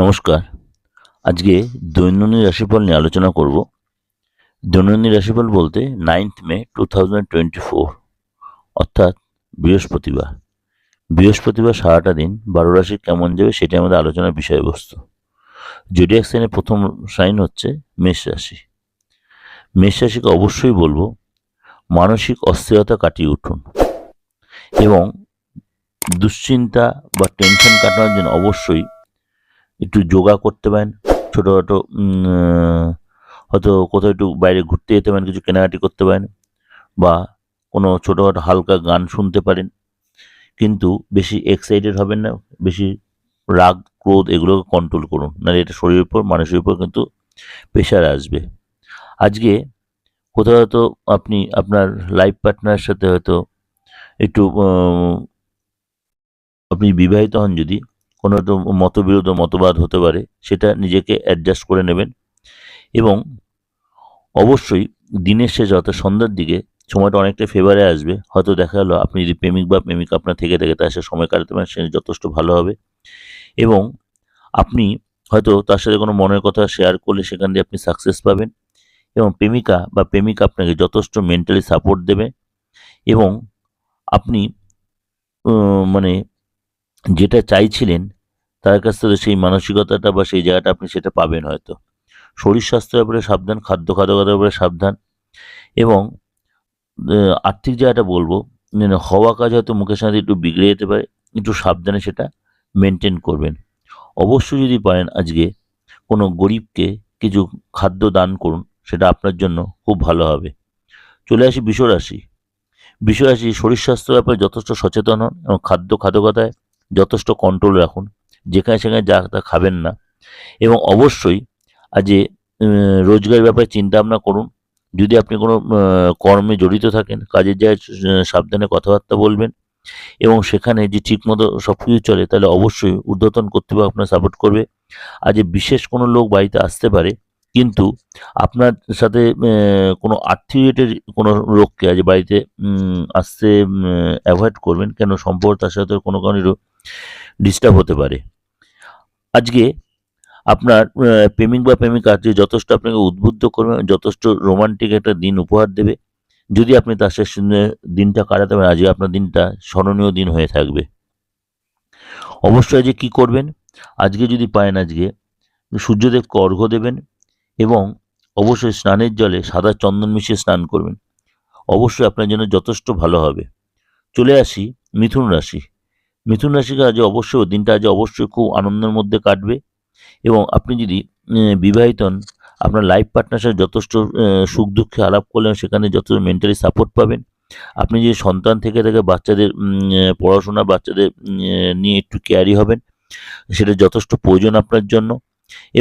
নমস্কার। আজকে দৈনন্দিন রাশিফল নিয়ে আলোচনা করব। দৈনন্দিন রাশিফল বলতে ninth May two twenty four অর্থাৎ বৃহস্পতিবার। বৃহস্পতিবার সারাটা দিন বারো রাশি কেমন যাবে সেটি আমাদের আলোচনার বিষয়বস্তু। জোডিয়াক সাইনের প্রথম সাইন হচ্ছে মেষ রাশি। মেষ রাশিকে অবশ্যই বলব, মানসিক অস্থিরতা কাটিয়ে উঠুন এবং দুশ্চিন্তা বা টেনশন কাটানোর জন্য অবশ্যই একটু যোগা করতে পারেন, ছোটোখাটো হয়তো কোথাও একটু বাইরে ঘুরতে যেতে পারেন, কিছু কেনাকাটি করতে পারেন বা কোনো ছোটোখাটো হালকা গান শুনতে পারেন। কিন্তু বেশি এক্সাইটেড হবেন না, বেশি রাগ, ক্রোধ এগুলোকে কন্ট্রোল করুন। নাহলে এটা শরীরের উপর মানুষের উপর কিন্তু প্রেশার আসবে। আজকে কোথাও হয়তো আপনি আপনার লাইফ পার্টনারের সাথে হয়তো একটু আপনি বিবাহিত হন যদি কোনো একটা মতবিরোধ মতবাদ হতে পারে, সেটা নিজেকে অ্যাডজাস্ট করে নেবেন। এবং অবশ্যই দিনের শেষ অর্থাৎ সন্ধ্যার দিকে সময়টা অনেকটা ফেভারে আসবে। হয়তো দেখা গেলো আপনি যদি প্রেমিক বা প্রেমিকা আপনার থেকে থাকে, তার সাথে সময় কাটাতে পারেন, সে যথেষ্ট ভালো হবে। এবং আপনি হয়তো তার সাথে কোনো মনের কথা শেয়ার করলে সেখান দিয়ে আপনি সাকসেস পাবেন। এবং প্রেমিকা বা প্রেমিকা আপনাকে যথেষ্ট মেন্টালি সাপোর্ট দেবে। এবং আপনি মানে যেটা চাইছিলেন তার কাছ থেকে সেই মানসিকতাটা বা সেই জায়গাটা আপনি সেটা পাবেন হয়তো। শরীর স্বাস্থ্যের ব্যাপারে সাবধান, খাদ্য খাদ্যগতের ব্যাপারে সাবধান এবং আর্থিক জায়গাটা বলব মানে হওয়া কাজ হয়তো মুখের সাথে একটু বিগড়ে যেতে পারে, একটু সাবধানে সেটা মেনটেন করবেন। অবশ্যই যদি পারেন আজকে কোনো গরিবকে কিছু খাদ্য দান করুন, সেটা আপনার জন্য খুব ভালো হবে। চলে আসি বিশ্বরাশি। বিশ্বরাশি শরীর স্বাস্থ্য ব্যাপারে যথেষ্ট সচেতন হন এবং খাদ্য খাদ্যকতায় যথেষ্ট কন্ট্রোল রাখুন। যেখানে সেখানে যা তা খাবেন না। এবং অবশ্যই আজ রোজগার ব্যাপারে চিন্তা ভাবনা করুন। যদি আপনি কোনো কর্মে জড়িত থাকেন, কাজের জায়গায় সাবধানে কথাবার্তা বলবেন এবং সেখানে যে ঠিকমতো সব কিছু চলে, তাহলে অবশ্যই ঊর্ধ্বতন কর্তৃপক্ষ আপনার সাপোর্ট করবে। আজ বিশেষ কোনো লোক বাড়িতে আসতে পারে, কিন্তু আপনার সাথে কোনো আর্থিক রিলেটেড কোনো লোককে আজ বাড়িতে আসতে অ্যাভয়েড করবেন। কেন? সম্পর্ক তার সাথে কোনো কারণে ডিস্টার্ব হতে পারে। আজকে আপনার প্রেমিক বা প্রেমিকা যে যথেষ্ট আপনাকে উদ্বুদ্ধ করবে, যথেষ্ট রোমান্টিক একটা দিন উপহার দেবে, যদি আপনি তার সাথে দিনটা কাটাতে পারেন আজকে আপনার দিনটা স্মরণীয় দিন হয়ে থাকবে। অবশ্যই আজকে কী করবেন? আজকে যদি পারেন আজকে সূর্যদেবকে অর্ঘ্য দেবেন এবং অবশ্যই স্নানের জলে সাদা চন্দন মিশিয়ে স্নান করবেন। অবশ্যই আপনার জন্য যথেষ্ট ভালো হবে। চলে আসি মিথুন রাশি। মিথুন রাশিকে আজ অবশ্যই, দিনটা আজ অবশ্যই খুব আনন্দের মধ্যে কাটবে। এবং আপনি যদি বিবাহিত হন, আপনার লাইফ পার্টনার সাথে যথেষ্ট সুখ দুঃখে আলাপ করলেন, সেখানে যথেষ্ট মেন্টালি সাপোর্ট পাবেন। আপনি যদি সন্তান থেকে থেকে বাচ্চাদের পড়াশোনা বাচ্চাদের নিয়ে একটু কেয়ারি হবেন, সেটা যথেষ্ট প্রয়োজন আপনার জন্য।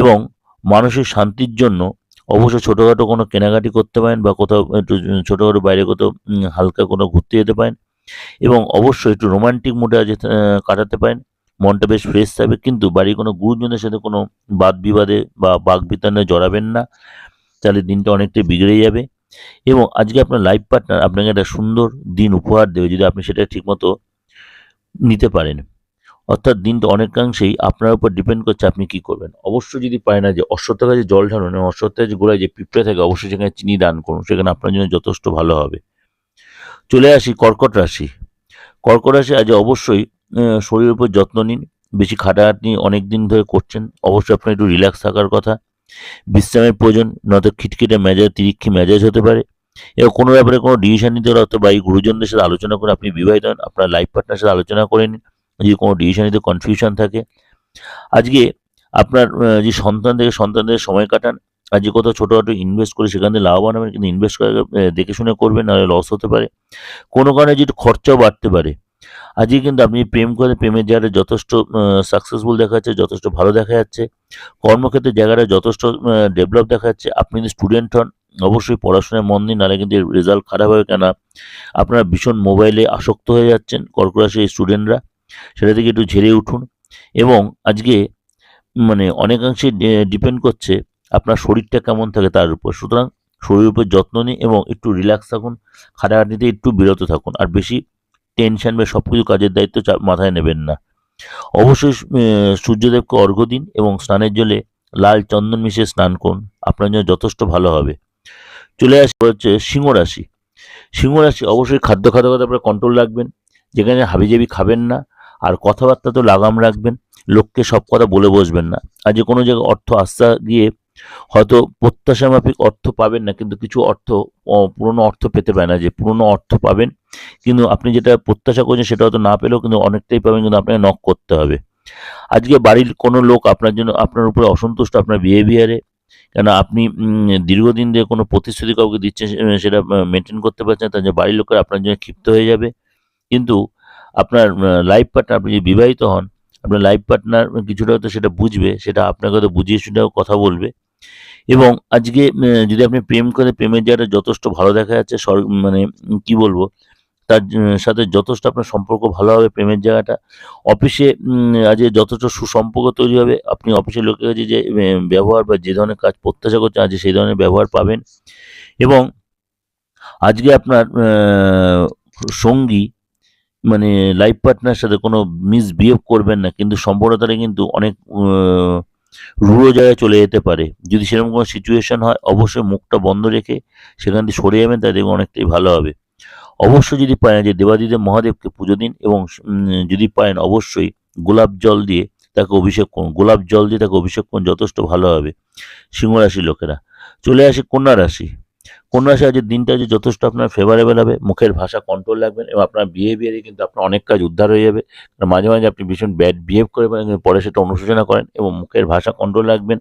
এবং মানসিক শান্তির জন্য অবশ্যই ছোটোখাটো কোনো কেনাকাটি করতে পারেন বা কোথাও একটু, ছোটোখাটো বাইরে কোথাও হালকা কোনো ঘুরতে যেতে পারেন। এবং অবশ্যই একটু রোমান্টিক মুডে আজ কাটাতে পারেন। মনটা বেশ ফ্রেশ থাকবে, কিন্তু বাড়ির কোনো গুরুজনের সাথে কোনো বাদ বিবাদে বা বাক বিতানে জড়াবেন না। তাহলে দিনটা অনেকটাই বিগড়ে যাবে। এবং আজকে আপনার লাইফ পার্টনার আপনাকে একটা সুন্দর দিন উপহার দেবে, যদি আপনি সেটা ঠিকমতো নিতে পারেন। অর্থাৎ দিনটা অনেকাংশেই আপনার উপর ডিপেন্ড করছে আপনি কি করবেন। অবশ্যই যদি পায় না যে অশ্বত্থ গাছে জল ঢালুন, এবং অশ্বত্থ গাছে গোড়ায় যে পিঁপড়ে থাকে, অবশ্যই সেখানে চিনি দান করুন। সেখানে আপনার জন্য যথেষ্ট ভালো হবে। চলে আসি কর্কট রাশি। কর্কট রাশি আজ অবশ্যই শরীরের উপর যত্ন নিন, বেশি খাটাখাটনি অনেক দিন ধরে করছেন, অবশ্যই আপনার একটু রিল্যাক্স থাকার কথা। বিশ্রামের প্রয়োজন, নয়তো খিটখিটে মেজাজ, তিরিক্ষি মেজাজ হতে পারে। এবং কোনো ব্যাপারে কোনো ডিসিশন নিতে হলে অথবা এই গুরুজনদের সাথে আলোচনা করে আপনি বিবাহিত হন, আপনার লাইফ পার্টনার সাথে আলোচনা করে নিন, যদি কোনো ডিসিশন নিতে কনফিউশন থাকে। আজকে আপনার যে সন্তান থেকে সন্তানদের সময় কাটান আজকে কোথাও ছোটোখাটো ইনভেস্ট করে, সেখান থেকে লাভবান হবেন, কিন্তু ইনভেস্ট করে দেখে শুনে করবেন, নাহলে লস হতে পারে। কোনো কারণে যেটা খরচাও বাড়তে পারে। আজকে কিন্তু আপনি প্রেম করে, প্রেমের জায়গাটা যথেষ্ট সাকসেসফুল দেখা যাচ্ছে, যথেষ্ট ভালো দেখা যাচ্ছে। কর্মক্ষেত্রে জায়গাটা যথেষ্ট ডেভেলপ দেখা যাচ্ছে। আপনি যদি স্টুডেন্ট হন, অবশ্যই পড়াশোনায় মন দিন, নাহলে কিন্তু রেজাল্ট খারাপ হবে। কেন আপনারা ভীষণ মোবাইলে আসক্ত হয়ে যাচ্ছেন কর্করাশি স্টুডেন্টরা সেটা থেকে একটু ঝেড়ে উঠুন। এবং আজকে মানে অনেকাংশে ডিপেন্ড করছে আপনার শরীরটা কেমন থাকে তার উপর। সুতরাং শরীরের উপর যত্ন নিন এবং একটু রিল্যাক্স থাকুন খাটাখাটিতে একটু বিরত থাকুন আর বেশি টেনশন বা সব কিছু কাজের দায়িত্ব মাথায় নেবেন না। অবশ্যই সূর্যদেবকে অর্ঘ্য দিন এবং স্নানের জলে লাল চন্দন মিশিয়ে স্নান করুন, আপনার জন্য যথেষ্ট ভালো হবে। চলে আসি হচ্ছে সিংহ রাশি। সিংহ রাশি অবশ্যই খাদ্য খাদ্য কথা আপনারা কন্ট্রোল রাখবেন, যেখানে হাবিজাবি খাবেন না আর কথাবার্তা তো লাগাম রাখবেন, লোককে সব কথা বলে বসবেন না। আর যে কোনো জায়গায় অর্থ আস্থা গিয়ে হয়তো প্রত্যাশা মাফিক অর্থ পাবেন না, কিন্তু কিছু অর্থ পুরনো অর্থ পেতে পারে না, যে পুরনো অর্থ পাবেন। কিন্তু আপনি যেটা প্রত্যাশা করছেন সেটা হয়তো না পেলেও কিন্তু অনেকটাই পাবেন, কিন্তু আপনাকে নক করতে হবে। আজকে বাড়ির কোনো লোক আপনার জন্য, আপনার উপরে অসন্তুষ্ট, আপনার বিহেভিয়ারে কেন আপনি দীর্ঘদিন ধরে কোনো প্রতিশ্রুতি কাউকে দিচ্ছেন সেটা মেনটেন করতে পারছেন তার জন্য বাড়ির লোকের আপনার জন্য ক্ষিপ্ত হয়ে যাবে। কিন্তু আপনার লাইফ পার্টনার আপনি যদি বিবাহিত হন, আপনার লাইফ পার্টনার কিছুটা হয়তো সেটা বুঝবে, সেটা আপনাকে হয়তো বুঝিয়ে শুনেও কথা বলবে। এবং আজকে যদি আপনি প্রেম করে প্রেমের জায়গাটা যথেষ্ট ভালো দেখা যাচ্ছে মানে কি বলব, তার সাথে যথেষ্ট আপনার সম্পর্ক ভালো হবে, প্রেমের জায়গাটা। অফিসে আজ যথেষ্ট সুসম্পর্ক তৈরি হবে। আপনি অফিসের লোকের কাছে যে ব্যবহার বা যে ধরনের কাজ প্রত্যাশা করছেন আজ সেই ধরনের ব্যবহার পাবেন। এবং আজকে আপনার সঙ্গী মানে লাইফ পার্টনার সাথে কোনো মিসবিহেভ করবেন না। কিন্তু সম্পূর্ণতারে কিন্তু অনেক রূঢ় জায়গায় চলে যেতে পারে। যদি সেরকম কোনো সিচুয়েশন হয়, অবশ্যই মুখটা বন্ধ রেখে সেখান থেকে সরে যাবেন তাদের অনেকটাই ভালো হবে। অবশ্যই যদি পারেন যে দেবাদিদেব মহাদেবকে পুজো দিন এবং যদি পারেন অবশ্যই গোলাপ জল দিয়ে তাকে অভিষেক করুন। গোলাপ জল দিয়ে তাকে অভিষেক করুন, যথেষ্ট ভালো হবে। সিংহরাশির লোকেরা। চলে আসে কন্যা রাশি। কন্যা রাশি আজকের দিনটা যে যথেষ্ট আপনার ফেভারেবল হবে, মুখের ভাষা কন্ট্রোল রাখবেন এবং আপনার বিহেভিয়ারে কিন্তু আপনার অনেক কাজ উদ্ধার হয়ে যাবে। কারণ মাঝে মাঝে আপনি ভীষণ ব্যাড বিহেভ করে পারেন পরে সেটা অনুশোচনা করেন এবং মুখের ভাষা কন্ট্রোল রাখবেন।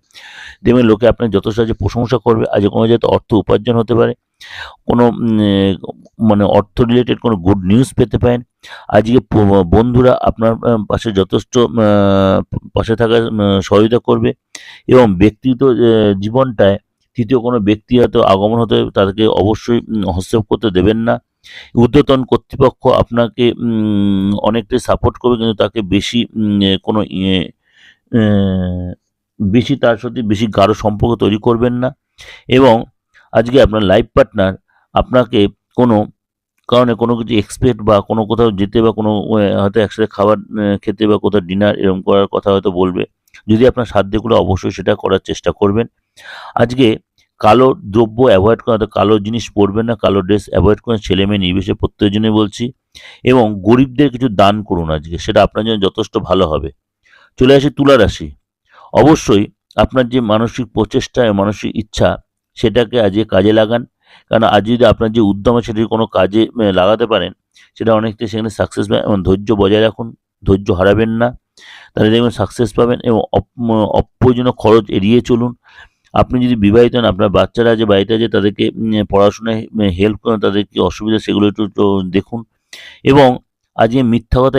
দেখবেন লোকে আপনার যথেষ্ট আজ প্রশংসা করবে। আজ কোনো যাতে অর্থ উপার্জন হতে পারে, কোনো মানে অর্থ রিলেটেড কোনো গুড নিউজ পেতে পারেন। আজকে বন্ধুরা আপনার পাশে যথেষ্ট পাশে থাকার সহযোগিতা করবে এবং ব্যক্তিগত জীবনটায় তৃতীয় কোনো ব্যক্তি হয়তো আগমন হতে তাদেরকে অবশ্যই হস্তক্ষেপ করতে দেবেন না। ঊর্ধ্বতন কর্তৃপক্ষ আপনাকে অনেকটাই সাপোর্ট করবে কিন্তু তাকে বেশি কোনো ইয়ে, বেশি তার সাথে বেশি গাঢ় সম্পর্ক তৈরি করবেন না। এবং আজকে আপনার লাইফ পার্টনার আপনাকে কোনো কারণে কোনো কিছু এক্সপেক্ট বা কোনো কোথাও যেতে বা কোনো হয়তো একসাথে খাবার খেতে বা কোথাও ডিনার এরকম করার কথা হয়তো বলবে। যদি আপনার সাধ্যগুলো অবশ্যই সেটা করার চেষ্টা করবেন। আজকে কালো দ্রব্য অ্যাভয়েড করা অর্থাৎ কালো জিনিস পরবেন না, কালো ড্রেস অ্যাভয়েড করেন, ছেলে মেয়ে নির্বিশেষে প্রত্যেকজনই বলছি। এবং গরিবদের কিছু দান করুন আজকে, সেটা আপনার জন্য যথেষ্ট ভালো হবে। চলে আসি তুলা রাশি। অবশ্যই আপনার যে মানসিক প্রচেষ্টা মানসিক ইচ্ছা, সেটাকে আজকে কাজে লাগান। কারণ আজ যদি আপনার যে উদ্যম আছে, সেটি কোনো কাজে লাগাতে পারেন, সেটা অনেকটাই সেখানে সাকসেস পাবেন এবং ধৈর্য বজায় রাখুন, ধৈর্য হারাবেন না। তাহলে দেখবেন সাকসেস পাবেন এবং অপ- অপ্রয়োজনীয় খরচ এড়িয়ে চলুন। আপনি যদি বিবাহিত হন, আপনার বাচ্চারা যে বাড়িতে আছে, তাদেরকে পড়াশোনায় হেল্প করেন, তাদের কি অসুবিধা, সেগুলো একটু দেখুন। এবং আজকে মিথ্যা কথা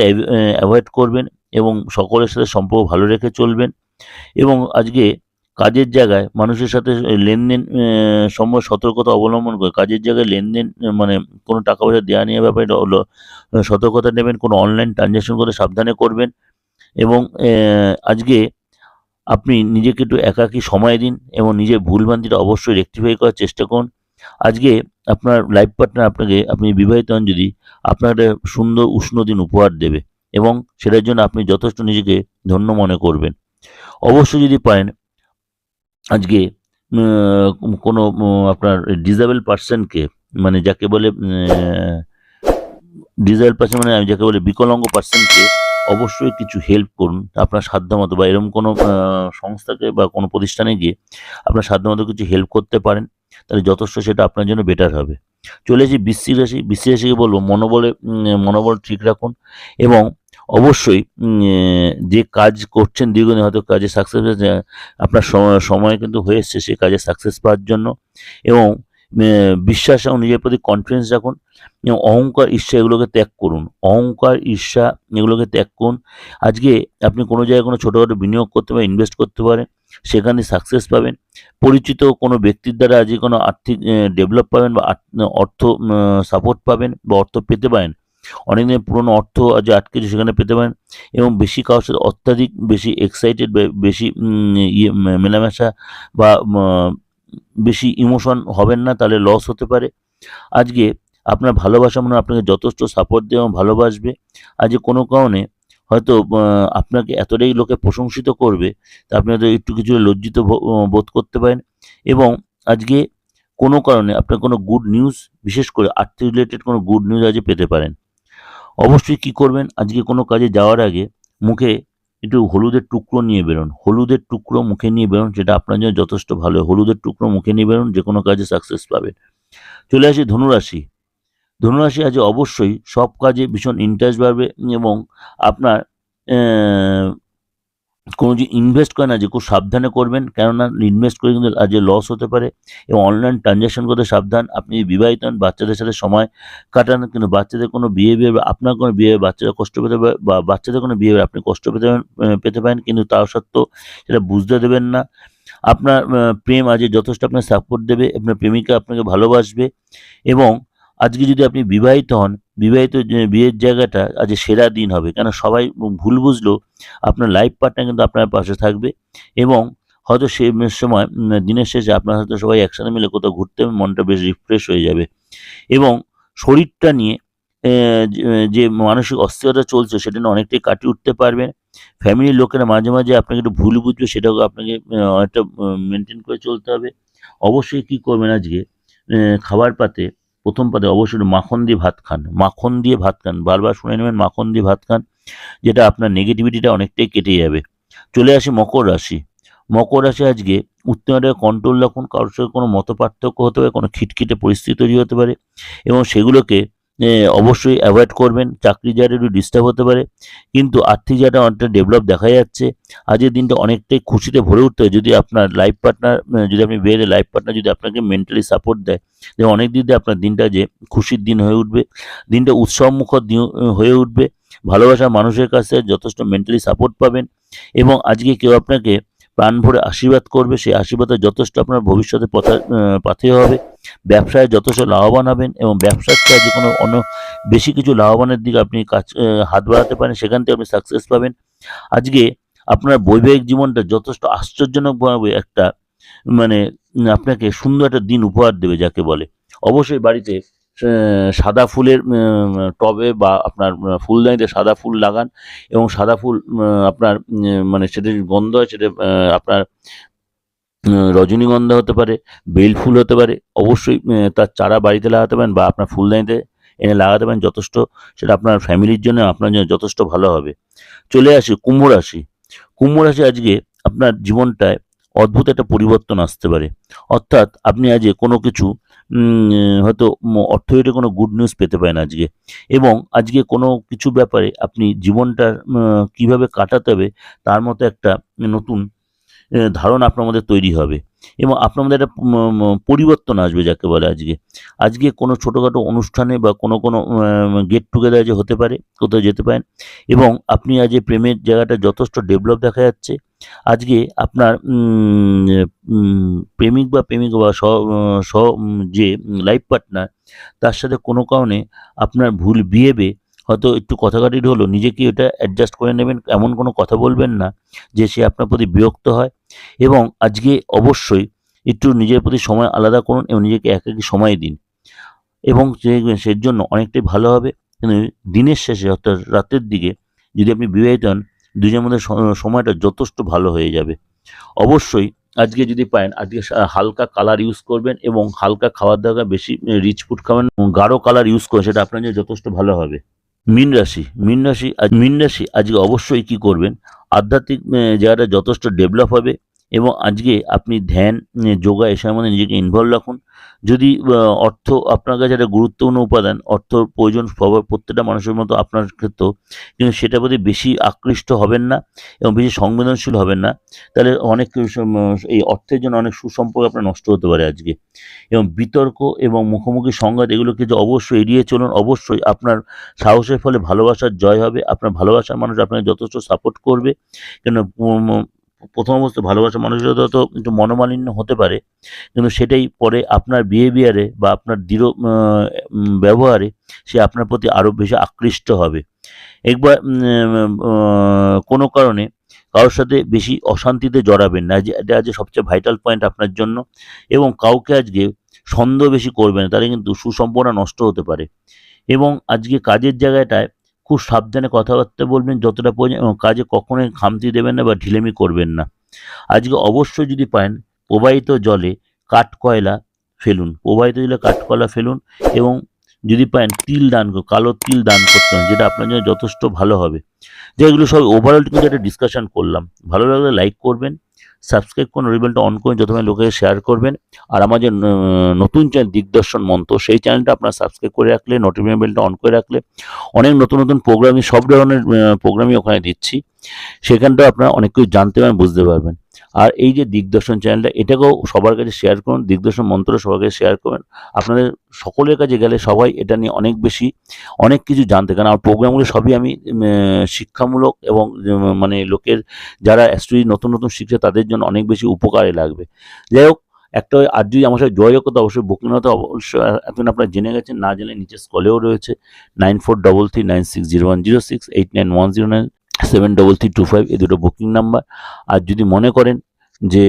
অ্যাভয়েড করবেন এবং সকলের সাথে সম্পর্ক ভালো রেখে চলবেন। এবং আজকে কাজের জায়গায় মানুষের সাথে লেনদেন সময় সতর্কতা অবলম্বন করে, কাজের জায়গায় লেনদেন মানে কোনো টাকা পয়সা দেওয়া নেওয়ার ব্যাপারে সতর্কতা নেবেন, কোনো অনলাইন ট্রানজ্যাকশন করে সাবধানে করবেন। এবং আজকে আপনি নিজেকে একটু একাকী সময় দিন এবং নিজের ভুলভ্রান্তিটা অবশ্যই রেকটিফাই করার চেষ্টা করুন। আজকে আপনার লাইফ পার্টনার আপনাকে, আপনি বিবাহিত হন যদি আপনার একটা সুন্দর উষ্ণ দিন উপহার দেবে এবং সেটার জন্য আপনি যথেষ্ট নিজেকে ধন্য মনে করবেন। অবশ্যই যদি পারেন, আজকে কোনো আপনার ডিসেবল পার্সনকে মানে যাকে বলে ডিসেবল পার্সন মানে যাকে বলে বিকলাঙ্গ পার্সনকে অবশ্যই কিছু হেল্প করুন। আপনার সাধ্যমতো বা এরকম কোনো সংস্থাকে বা কোনো প্রতিষ্ঠানে গিয়ে আপনার সাধ্যমতো কিছু হেল্প করতে পারেন, তাহলে যথেষ্ট সেটা আপনার জন্য বেটার হবে। চলে আসি বৃশ্চিক রাশি বৃশ্চিক রাশিকে বলব, মনোবলে মনোবল ঠিক রাখুন এবং অবশ্যই যে কাজ করছেন দীর্ঘদিন হয়তো কাজে সাকসেস আপনার সময় কিন্তু হয়ে সেই কাজে সাকসেস পাওয়ার জন্য এবং বিশ্বাস এবং নিজের প্রতি কনফিডেন্স রাখুন অহংকার, ঈর্ষা এগুলোকে ত্যাগ করুন। অহংকার, ঈর্ষা এগুলোকে ত্যাগ করুন। আজকে আপনি কোনো জায়গায় কোনো ছোটোখাটো বিনিয়োগ করতে পারেন ইনভেস্ট করতে পারেন, সেখানে সাকসেস পাবেন। পরিচিত কোনো ব্যক্তির দ্বারা আজকে কোনো আর্থিক ডেভেলপ পাবেন বা অর্থ সাপোর্ট পাবেন বা অর্থ পেতে পারেন। অনেকদিন পুরনো অর্থ আজ আটকেছে সেখানে পেতে পারেন, এবং বেশি কারোর সাথে অত্যাধিক, বেশি এক্সাইটেড বেশি ইয়ে মেলামেশা বা বেশি ইমোশন হবেন না, তাহলে লস হতে পারে। আজকে আপনার ভালোবাসা মনে আপনাকে যথেষ্ট সাপোর্ট এবং ভালোবাসবে। আজকে কোনো কারণে হয়তো আপনাকে এতটাই লোকে প্রশংসিত করবে, তা আপনি হয়তো একটু কিছু লজ্জিত বোধ করতে পারেন। এবং আজকে কোনো কারণে আপনার কোনো গুড নিউজ বিশেষ করে আর্থিক রিলেটেড কোনো গুড নিউজ আজকে পেতে পারেন। অবশ্যই কি করবেন? আজকে কোনো কাজে যাওয়ার আগে মুখে একটু হলুদের টুকরো নিয়ে বেরোন। হলুদের টুকরো মুখে নিয়ে বেরোন সেটা আপনার জন্য যথেষ্ট ভালো। হলুদের টুকরো মুখে নিয়ে বেরোন, যে কোনো কাজে সাকসেস পাবেন। চলে আসি ধনুরাশি। ধনুরাশি আজ অবশ্যই সব কাজে ভীষণ ইন্টারেস্ট বাড়বে এবং আপনার কোনো যে ইনভেস্ট করেন যে খুব সাবধানে করবেন। কেননা ইনভেস্ট করে কিন্তু আজ লস হতে পারে এবং অনলাইন ট্রানজ্যাকশন করতে সাবধান। আপনি বিবাহিত হন, বাচ্চাদের সাথে সময় কাটান, কিন্তু বাচ্চাদের কোনো বিহেভিয়ার বা আপনার কোনো বিহেভিয়ার বাচ্চারা কষ্ট পেতে পারে বা বাচ্চাদের কোনো বিহেভিয়ার আপনি কষ্ট পেতে পেতে পারেন, কিন্তু তাও সত্ত্বেও সেটা বুঝতে দেবেন না। আপনার প্রেম আজ যথেষ্ট আপনার সাপোর্ট দেবে, আপনার প্রেমিকা আপনাকে ভালোবাসবে এবং আজকে যদি আপনি বিবাহিত হন, বিবাহিত বিয়ের জায়গাটা আজ সেরা দিন হবে। কেন সবাই ভুল বুঝলেও আপনার লাইফ পার্টনার কিন্তু আপনার পাশে থাকবে এবং হয়তো সে সময় দিনের শেষে আপনার হয়তো সবাই একসাথে মিলে কোথাও ঘুরতে মনটা বেশ রিফ্রেশ হয়ে যাবে এবং শরীরটা নিয়ে যে- মানসিক অস্থিরতা চলছে সেটা নিয়ে অনেকটাই কাটিয়ে উঠতে পারবেন ফ্যামিলির লোকেরা মাঝে মাঝে আপনাকে একটু ভুল বুঝবে, সেটাও আপনাকে অনেকটা মেনটেন করে চলতে হবে। অবশ্যই কী করবেন আজকে? খাবার পাতে প্রথম পাতে অবশ্যই মাখন দিয়ে ভাত খান। মাখন দিয়ে ভাত খান। বারবার শুনে নেবেন, মাখন দিয়ে ভাত খান, যেটা আপনার নেগেটিভিটিটা অনেকটাই কেটে যাবে। চলে আসে মকর রাশি। মকর রাশি আজকে উত্তেজনাটাকে কন্ট্রোল রাখুন কারোর সঙ্গে কোনো মত পার্থক্য হতে পারে, কোনো খিটখিটে পরিস্থিতি তৈরি হতে পারে এবং সেগুলোকে অবশ্যই অ্যাভয়েড করবেন, চাকরি জায়গাটা একটু ডিস্টার্ব হতে পারে, কিন্তু আর্থিক জায়গাটা অনেকটা ডেভেলপ দেখা যাচ্ছে আজকের দিনটা অনেকটাই খুশিতে ভরে উঠতে হয়, যদি আপনার লাইফ পার্টনার যদি আপনি বেড়ে লাইফ পার্টনার যদি আপনাকে মেন্টালি সাপোর্ট দেয়, যে অনেক দিক দিয়ে আপনার দিনটা যে খুশির দিন হয়ে উঠবে, দিনটা উৎসবমুখর দিন হয়ে উঠবে, ভালোবাসার মানুষের কাছে যথেষ্ট মেন্টালি সাপোর্ট পাবেন, এবং আজকে কেউ আপনাকে প্রাণ ভরে আশীর্বাদ করবে, সেই আশীর্বাদে যথেষ্ট আপনার ভবিষ্যতে পথা পাথেয় হবে। ব্যবসায় যথেষ্ট লাভবান হবেন এবং ব্যবসার চেয়ে যে কোনো অন্য বেশি কিছু লাভবানের দিকে আপনি কাজ হাত বাড়াতে পারেন, সেখান থেকে আপনি সাকসেস পাবেন। আজকে আপনার বৈবাহিক জীবনটা যথেষ্ট আশ্চর্যজনকভাবে একটা মানে আপনাকে সুন্দর একটা দিন উপহার দেবে যাকে বলে। অবশ্যই বাড়িতে সাদা ফুলের টবে বা আপনার ফুলদানিতে সাদা ফুল লাগান এবং সাদা ফুল আপনার মানে সেটা গন্ধ হয়, সেটা আপনার রজনীগন্ধা হতে পারে, বেল ফুল হতে পারে, অবশ্যই তার চারা বাড়িতে লাগাতে পারেন বা আপনার ফুলদানিতে এনে লাগাতে পারেন যথেষ্ট, সেটা আপনার ফ্যামিলির জন্য, আপনার জন্য যথেষ্ট ভালো হবে। চলে আসি কুম্ভ রাশি। কুম্ভ রাশি আজকে আপনার জীবনটায় অদ্ভুত একটা পরিবর্তন আসতে পারে। অর্থাৎ আপনি আজ কোনো কিছু হয়তো অর্থনীতির কোনো গুড নিউজ পেতে পারেন আজকে। এবং আজকে কোনো কিছু ব্যাপারে আপনি জীবনটা কীভাবে কাটাতে হবে, তার মতো একটা নতুন ধারণা আপনার মধ্যে তৈরি হবে এবং আপনার মধ্যে একটা পরিবর্তন আসবে যাকে বলে আজকে। আজকে কোনো ছোটোখাটো অনুষ্ঠানে বা কোনো কোনো গেট টুগেদার যে হতে পারে, কোথাও যেতে পারেন এবং আপনি আজ প্রেমের জায়গাটা যথেষ্ট ডেভেলপ দেখা যাচ্ছে। আজকে আপনার প্রেমিক বা প্রেমিকা বা সহ যে লাইফ পার্টনার তার সাথে কোনো কারণে আপনার ভুল বিহেভে হয়তো একটু কথাকাটি হলো, নিজেকে এটা অ্যাডজাস্ট করে নেবেন, এমন কোনো কথা বলবেন না যে সে আপনার প্রতি বিরক্ত হয়। এবং আজকে অবশ্যই একটু নিজের প্রতি সময় আলাদা করুন এবং নিজেকে একাকী সময় দিন। এবং সে- জন্য অনেকটাই ভালো হবে। কিন্তু দিনের শেষে অর্থাৎ রাতের দিকে যদি আপনি বিবাহিত হন, দুজনের মধ্যে সময়টা যথেষ্ট ভালো হয়ে যাবে। অবশ্যই আজকে যদি পারেন, আজকে হালকা কালার ইউজ করবেন এবং হালকা খাবার দাবার বেশি রিচ ফুড খাবেন গাঢ় কালার ইউজ করবেন, সেটা আপনার জন্য যথেষ্ট ভালো হবে। মীন রাশি মীন রাশি আজ, মীন রাশি আজকে অবশ্যই কি করবেন? আধ্যাত্মিক জায়গাটা যথেষ্ট ডেভেলপ হবে এবং আজকে আপনি ধ্যান যোগা এসবের মধ্যে নিজেকে ইনভলভ রাখুন। যদি অর্থ আপনার কাছে একটা গুরুত্বপূর্ণ উপাদান অর্থ প্রয়োজন প্রত্যেকটা মানুষের মতো আপনার ক্ষেত্রেও কিন্তু সেটার প্রতি বেশি আকৃষ্ট হবেন না এবং বেশি সংবেদনশীল হবেন না, তাহলে অনেক এই অর্থের জন্য অনেক সুসম্পর্ক আপনার নষ্ট হতে পারে আজকে। এবং বিতর্ক এবং মুখোমুখি সংঘাত, এগুলোকে যে অবশ্যই এড়িয়ে চলুন, অবশ্যই আপনার সাহসের ফলে ভালোবাসার জয় হবে, আপনার ভালোবাসার মানুষ আপনাকে যথেষ্ট সাপোর্ট করবে। কেন প্রথম অবস্থা ভালোবাসা মানুষের তো একটু মনোমালিন্য হতে পারে, কিন্তু সেটাই পরে আপনার বিহেভিয়ারে বা আপনার দৃঢ় ব্যবহারে সে আপনার প্রতি আরও বেশি আকৃষ্ট হবে। একবার কোনো কারণে কারোর সাথে বেশি অশান্তিতে জড়াবেন না, যে, এটা আজকে সবচেয়ে ভাইটাল পয়েন্ট আপনার জন্য এবং কাউকে আজকে সন্দেহ বেশি করবেন না, তাহলে কিন্তু সুসম্পর্ক নষ্ট হতে পারে। এবং আজকে কাজের জায়গাটায় খুব সাবধানে কথাবার্তা বলবেন, যতটা প্রয়োজন এবং কাজে কখনোই খামতি দেবেন না বা ঢিলেমি করবেন না। আজকে অবশ্যই যদি পান প্রবাহিত জলে কাঠ কয়লা ফেলুন, প্রবাহিত জলে কাঠ কয়লা ফেলুন এবং যদি পান তিল দান কালো তিল দান করতে হবে যেটা আপনার জন্য যথেষ্ট ভালো হবে। যেগুলো সব ওভারঅল কিন্তু একটা ডিসকাশন করলাম। ভালো লাগলে লাইক করবেন। সাবস্ক্রাইব করুন রিবেলটা অন করুন, যতক্ষণ লোকে শেয়ার করবেন। আর আমার যে নতুন চ্যানেল দিগদর্শন মন্ত্র, সেই চ্যানেলটা আপনার সাবস্ক্রাইব করে রাখলে নোটিফিকেশন বেলটা অন করে রাখলে, অনেক নতুন নতুন প্রোগ্রামই সব ধরনের প্রোগ্রামই ওখানে দিচ্ছি। সেখানটা আপনারা অনেক কিছু জানতে পারবেন, বুঝতে পারবেন। আর এই যে দিগদর্শন চ্যানেলটা, এটাকেও সবার কাছে শেয়ার করুন, দিগদর্শন মন্ত্র সবার কাছে শেয়ার করবেন। আপনাদের সকলের কাছে গেলে সবাই এটা নিয়ে অনেক বেশি, অনেক কিছু জানতে। কারণ আমার প্রোগ্রামগুলো সবই আমি শিক্ষামূলক এবং মানে লোকের যারা অ্যাস্ট্রোলজি নতুন নতুন শিখছে, তাদের জন্য অনেক বেশি উপকারে লাগবে। যাই হোক, একটা আর যদি আমার সাথে যোগাযোগ করতে অবশ্যই বুকিং হতে অবশ্যই এখন আপনারা জেনে গেছেন, না জেনে নিচে স্কলেও রয়েছে nine four double three nine six zero one zero six eight nine one zero nine seven double three two five এই দুটো বুকিং নাম্বার আর যদি মনে করেন যে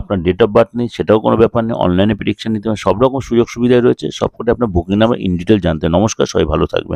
আপনার ডেট অফ বার্থ নেই, সেটাও কোনো ব্যাপার নেই। অনলাইনে প্রেডিকশন নিতে হবে। সব রকম সুযোগ সুবিধা রয়েছে। সবকটা আপনার বুকিং নাম্বার ইন ডিটেল জানতে। নমস্কার, সবাই ভালো থাকবেন।